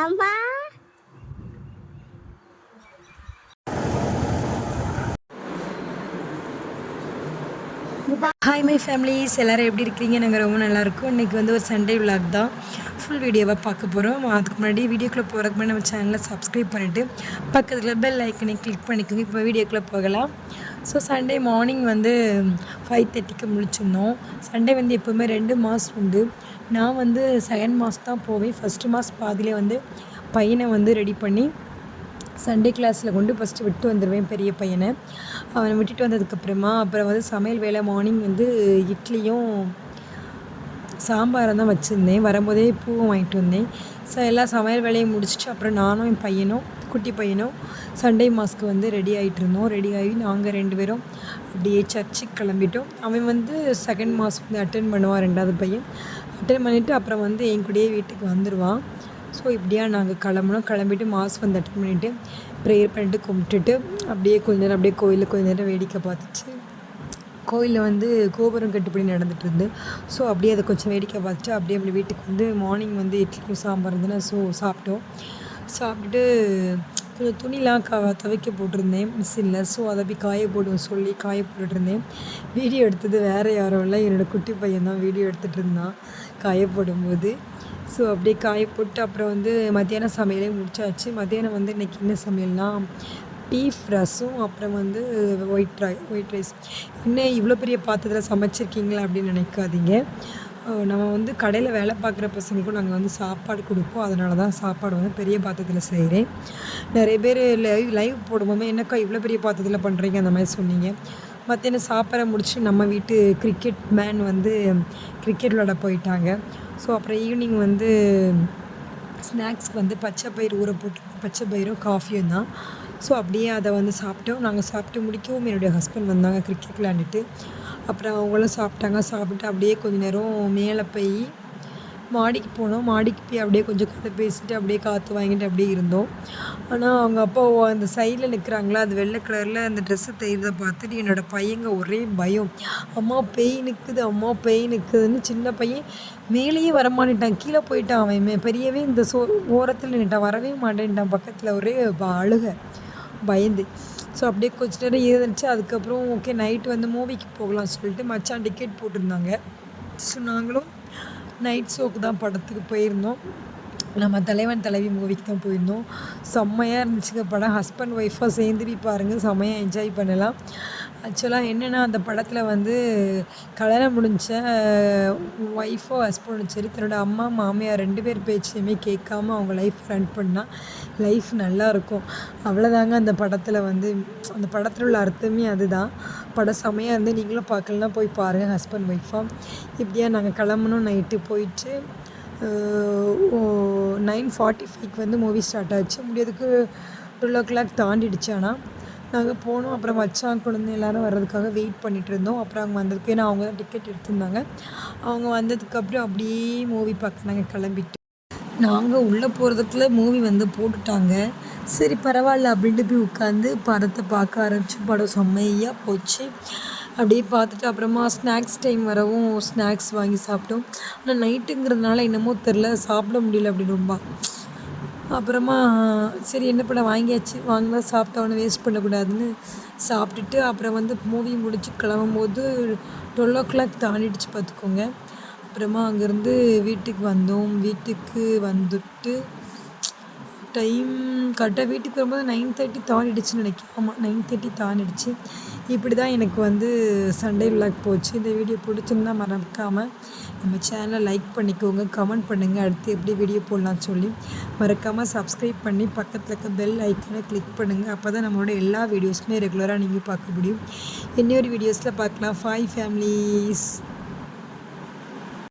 அம்மா hi my families எல்லோரும் எப்படி இருக்கீங்க நாங்கள் ரொம்ப நல்லாயிருக்கும். இன்றைக்கி வந்து ஒரு சண்டே விளாக் தான். ஃபுல் வீடியோவாக பார்க்க போகிறோம் அதுக்கு முன்னாடி வீடியோக்குள்ளே போகிறதுக்கு முன்னாடி நம்ம சேனலை சப்ஸ்கிரைப் பண்ணிவிட்டு பக்கத்தில் பெல் ஐக்கனை கிளிக் பண்ணிக்கோங்க. இப்போ வீடியோக்குள்ளே போகலாம். ஸோ சண்டே மார்னிங் வந்து ஃபைவ் தேர்ட்டிக்கு முடிச்சிருந்தோம். சண்டே வந்து எப்போவுமே ரெண்டு மாஸ் உண்டு. நான் வந்து செகண்ட் மாஸ் தான் போவேன். ஃபஸ்ட்டு மாஸ் பாதியிலே வந்து பையனை வந்து ரெடி பண்ணி சண்டே கிளாஸில் கொண்டு ஃபஸ்ட்டு விட்டு வந்துடுவேன் பெரிய பையனை. அவனை விட்டுட்டு வந்ததுக்கப்புறமா அப்புறம் வந்து சமையல் வேலை மார்னிங் வந்து இட்லியும் சாம்பாரம் தான் வச்சுருந்தேன். வரும்போதே பூவும் வாங்கிட்டு வந்தேன். ஸோ எல்லா சமையல் வேலையும் முடிச்சுட்டு அப்புறம் நானும் என் பையனும் குட்டி பையனும் சண்டே மாஸ்க்கு வந்து ரெடி ஆகிட்டு இருந்தோம் ரெடி ஆகி நாங்கள் ரெண்டு பேரும் அப்படியே சர்ச்சுக்கு கிளம்பிட்டோம். அவன் வந்து செகண்ட் மாஸ் வந்து அட்டன் பண்ணுவான் ரெண்டாவது பையன். அட்டன் பண்ணிவிட்டு அப்புறம் வந்து என் கூடயே வீட்டுக்கு வந்துடுவான் ஸோ இப்படியா நாங்கள் கிளம்புனோம். கிளம்பிட்டு மாஸ் வந்து அட்டன் பண்ணிவிட்டு ப்ரேயர் பண்ணிட்டு கும்பிட்டுட்டு அப்படியே கொஞ்ச நேரம் அப்படியே கோயிலில் கொஞ்ச நேரம் வேடிக்கை பார்த்துச்சு கோயிலில் வந்து கோபுரம் கட்டுப்படி நடந்துட்டு இருந்து. ஸோ அப்படியே அதை கொஞ்சம் வேடிக்கை பார்த்துட்டு அப்படியே அப்படி வீட்டுக்கு வந்து மார்னிங் வந்து இட்லியும் சாம்பார் இருந்ததுன்னா ஸோ சாப்பிட்டோம். சாப்பிட்டுட்டு கொஞ்சம் துணிலாம் க துவைக்க போட்டிருந்தேன். மிஷினில் ஸோ அதை போய் காய போடுவோம் சொல்லி காய போட்டுருந்தேன் வீடியோ எடுத்தது வேறு யாரும் இல்லை. என்னோடய குட்டி பையன் தான் வீடியோ எடுத்துகிட்டு இருந்தான். காய போடும்போது. ஸோ அப்படியே காய போட்டு அப்புறம் வந்து மத்தியானம் சமையலே முடிச்சாச்சு. மத்தியானம் வந்து இன்றைக்கி என்ன சமையல்னால் பீஃப் ரசம் அப்புறம் வந்து ஒயிட் ரை ஒயிட் ரைஸ் என்ன இவ்வளோ பெரிய பாத்திரத்தில் சமைச்சிருக்கீங்களா அப்படின்னு நினைக்காதீங்க. நம்ம வந்து கடையில் வேலை பார்க்குற பசங்களுக்கும் நாங்கள் வந்து சாப்பாடு கொடுப்போம். அதனால தான் சாப்பாடு வந்து பெரிய பாத்திரத்தில் செய்கிறேன் நிறைய பேர் லைவ் லைவ் போடும்போது என்னக்கா இவ்வளோ பெரிய பாத்திரத்தில் பண்ணுறீங்க அந்த மாதிரி சொன்னீங்க. மத்தியானம் சாப்பிட முடிச்சு நம்ம வீட்டு கிரிக்கெட் மேன் வந்து கிரிக்கெட் விளாட போயிட்டாங்க. ஸோ அப்புறம் ஈவினிங் வந்து ஸ்நாக்ஸ்க்கு வந்து பச்சை பயிர் ஊற போட்டு பச்சை பயிரும் காஃபியும் தான். ஸோ அப்படியே அதை வந்து சாப்பிட்டோம். நாங்கள் சாப்பிட்டு முடிக்கவும் என்னுடைய ஹஸ்பண்ட் வந்தாங்க கிரிக்கெட் விளாண்டுட்டு அப்புறம் அவங்களும் சாப்பிட்டாங்க. சாப்பிட்டு அப்படியே கொஞ்ச நேரம் மேலே போய் மாடிக்கு போனோம். மாடிக்கு போய் அப்படியே கொஞ்சம் கதை பேசிட்டு அப்படியே காற்று வாங்கிட்டு அப்படியே இருந்தோம். ஆனால் அவங்க அப்பா அந்த சைடில் நிற்கிறாங்களா அது வெள்ளை கலரில் அந்த ட்ரெஸ்ஸை தெரியுறதை பார்த்துட்டு என்னோடய பையங்க ஒரே பயம். அம்மா பெய் நிற்குது அம்மா பெய் நிற்குதுன்னு சின்ன பையன் மேலேயே வரமாட்டேன்ட்டான் கீழே போயிட்டான் அவன். பெரியவே இந்த சோ ஓரத்தில் நின்ட்டான் வரவே மாட்டேன்ட்டான். பக்கத்தில் ஒரே அழுக. பயந்து. ஸோ அப்படியே கொஞ்ச நேரம் இருந்துச்சு. அதுக்கப்புறம் ஓகே நைட்டு வந்து மூவிக்கு போகலாம்னு சொல்லிட்டு மச்சான் டிக்கெட் போட்டிருந்தாங்க. ஸோ நாங்களும் நைட் ஷோக்கு தான் படத்துக்கு போயிருந்தோம். நம்ம தலைவன் தலைவி மூவிக்கு தான் போயிருந்தோம். செம்மையாக இருந்துச்சுங்க படம். ஹஸ்பண்ட் ஒய்ஃபாக சேர்ந்து போய் பாருங்கள் செம்மையாக என்ஜாய் பண்ணலாம். ஆக்சுவலாக என்னென்னா அந்த படத்தில் வந்து கல்யாணம் முடிஞ்ச ஒய்ஃபோ ஹஸ்பண்டும் சரி தன்னோட அம்மா மாமியார் ரெண்டு பேர் பேச்சையுமே கேட்காம அவங்க லைஃப் ரன் பண்ணால் லைஃப் நல்லாயிருக்கும் அவ்வளோதாங்க அந்த படத்தில் வந்து அந்த படத்தில் உள்ள அர்த்தமே அதுதான். படம் செமையாக இருந்து நீங்களும் பார்க்கலன்னா போய் பாருங்கள் ஹஸ்பண்ட் ஒய்ஃபாக இப்படியா நாங்கள் கிளம்பணும் நைட்டு போயிட்டு நைன் ஃபார்ட்டி ஃபைவ்க்கு வந்து மூவி ஸ்டார்ட் ஆச்சு. முடியதுக்கு டுவெல் ஓ கிளாக் தாண்டிடுச்சு ஆனால் நாங்கள் போனோம். அப்புறம் மச்சான் குழந்தை எல்லோரும் வர்றதுக்காக வெயிட் பண்ணிகிட்டு இருந்தோம். அப்புறம் அவங்க வந்ததுக்கு ஏன்னா அவங்க டிக்கெட் எடுத்திருந்தாங்க. அவங்க வந்ததுக்கப்புறம் அப்படியே மூவி பார்க்க நாங்கள் கிளம்பிட்டு நாங்கள் உள்ளே போகிறதுக்குள்ள மூவி வந்து போட்டுட்டாங்க. சரி பரவாயில்ல அப்படின்ட்டு போய் உட்காந்து படத்தை பார்க்க ஆரம்பிச்சு படம் செம்மையாக போச்சு. அப்படியே பார்த்துட்டு அப்புறமா ஸ்நாக்ஸ் டைம் வரவும் ஸ்நாக்ஸ் வாங்கி சாப்பிட்டோம். ஆனால் நைட்டுங்கிறதுனால என்னமோ தெரில சாப்பிட முடியல அப்படி ரொம்ப அப்புறமா சரி என்ன பண்ண வாங்கியாச்சு. வாங்கினா சாப்பிட்ட உடனே வேஸ்ட் பண்ணக்கூடாதுன்னு சாப்பிட்டுட்டு அப்புறம் வந்து மூவி முடிச்சு கிளம்பும்போது டுவெல் ஓ கிளாக் தாண்டிடுச்சு பார்த்துக்கோங்க. அப்புறமா அங்கேருந்து வீட்டுக்கு வந்தோம். வீட்டுக்கு வந்துட்டு டைம் கரெக்டாக வீட்டுக்கு வரும்போது நைன் தேர்ட்டி தாண்டிடுச்சுன்னு நினைக்கிறேன். ஆமாம் நைன் தேர்ட்டி தாண்டிடுச்சு. இப்படி தான் எனக்கு வந்து சண்டே விளாக் போச்சு. இந்த வீடியோ பிடிச்சிருந்தா மறக்காமல் நம்ம சேனலை லைக் பண்ணிக்கோங்க கமெண்ட் பண்ணுங்கள் அடுத்து எப்படி வீடியோ போடலாம் சொல்லி மறக்காமல் சப்ஸ்கிரைப் பண்ணி பக்கத்தில் இருக்க பெல் ஐக்கனை கிளிக் பண்ணுங்கள் அப்போ தான் நம்மளோட எல்லா வீடியோஸுமே ரெகுலராக நீங்கள் பார்க்க முடியும். இன்னொரு வீடியோஸில் பார்க்கலாம். Five families